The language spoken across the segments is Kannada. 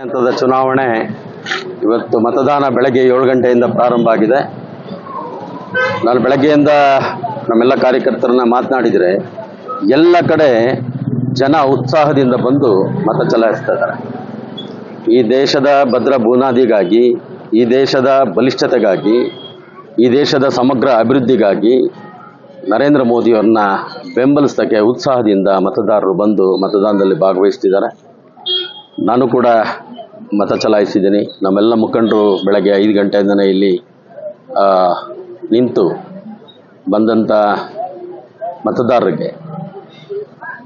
ಹಂತದ ಚುನಾವಣೆ ಇವತ್ತು ಮತದಾನ ಬೆಳಗ್ಗೆ ಏಳು ಗಂಟೆಯಿಂದ ಪ್ರಾರಂಭ ಆಗಿದೆ. ನಾನು ಬೆಳಗ್ಗೆಯಿಂದ ನಮ್ಮೆಲ್ಲ ಕಾರ್ಯಕರ್ತರನ್ನ ಮಾತನಾಡಿದರೆ ಎಲ್ಲ ಕಡೆ ಜನ ಉತ್ಸಾಹದಿಂದ ಬಂದು ಮತ ಚಲಾಯಿಸ್ತಾ ಇದ್ದಾರೆ. ಈ ದೇಶದ ಭದ್ರ ಬುನಾದಿಗಾಗಿ, ಈ ದೇಶದ ಬಲಿಷ್ಠತೆಗಾಗಿ, ಈ ದೇಶದ ಸಮಗ್ರ ಅಭಿವೃದ್ಧಿಗಾಗಿ ನರೇಂದ್ರ ಮೋದಿಯವ್ರನ್ನ ಬೆಂಬಲಿಸೋಕ್ಕೆ ಉತ್ಸಾಹದಿಂದ ಮತದಾರರು ಬಂದು ಮತದಾನದಲ್ಲಿ ಭಾಗವಹಿಸ್ತಿದ್ದಾರೆ. ನಾನು ಕೂಡ ಮತ ಚಲಾಯಿಸಿದ್ದೀನಿ. ನಮ್ಮೆಲ್ಲ ಮುಖಂಡರು ಬೆಳಗ್ಗೆ ಐದು ಗಂಟೆಯಿಂದನೇ ಇಲ್ಲಿ ನಿಂತು ಬಂದಂಥ ಮತದಾರರಿಗೆ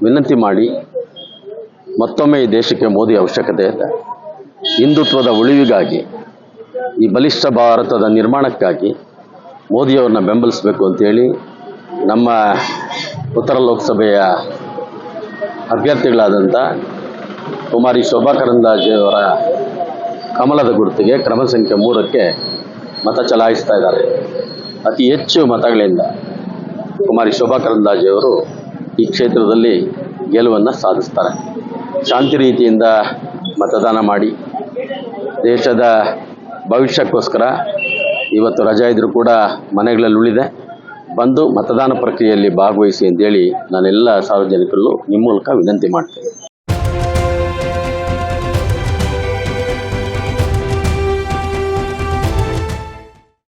ವಿನಂತಿ ಮಾಡಿ ಮತ್ತೊಮ್ಮೆ ಈ ದೇಶಕ್ಕೆ ಮೋದಿ ಅವಶ್ಯಕತೆ ಇದೆ. ಹಿಂದುತ್ವದ ಉಳಿವಿಗಾಗಿ, ಈ ಬಲಿಷ್ಠ ಭಾರತದ ನಿರ್ಮಾಣಕ್ಕಾಗಿ ಮೋದಿಯವ್ರನ್ನ ಬೆಂಬಲಿಸಬೇಕು ಅಂತೇಳಿ ನಮ್ಮ ಉತ್ತರ ಲೋಕಸಭೆಯ ಅಭ್ಯರ್ಥಿಗಳಾದಂಥ ಕುಮಾರಿ ಶೋಭಾ ಕರಂದ್ಲಾಜೆಯವರ ಕಮಲದ ಗುರುತಿಗೆ ಕ್ರಮ ಸಂಖ್ಯೆ ಮೂರಕ್ಕೆ ಮತ ಚಲಾಯಿಸ್ತಾ ಇದ್ದಾರೆ. ಅತಿ ಹೆಚ್ಚು ಮತಗಳಿಂದ ಕುಮಾರಿ ಶೋಭಾ ಕರಂದ್ಲಾಜೆಯವರು ಈ ಕ್ಷೇತ್ರದಲ್ಲಿ ಗೆಲುವನ್ನು ಸಾಧಿಸ್ತಾರೆ. ಶಾಂತಿ ರೀತಿಯಿಂದ ಮತದಾನ ಮಾಡಿ, ದೇಶದ ಭವಿಷ್ಯಕ್ಕೋಸ್ಕರ ಇವತ್ತು ರಜಾ ಇದ್ದರೂ ಕೂಡ ಮನೆಗಳಲ್ಲಿ ಉಳಿದೆ. ಬಂದು ಮತದಾನ ಪ್ರಕ್ರಿಯೆಯಲ್ಲಿ ಭಾಗವಹಿಸಿ ಅಂತೇಳಿ ನಾನೆಲ್ಲ ಸಾರ್ವಜನಿಕರಲ್ಲೂ ನಿಮ್ಮ ಮೂಲಕ ವಿನಂತಿ ಮಾಡ್ತೇನೆ.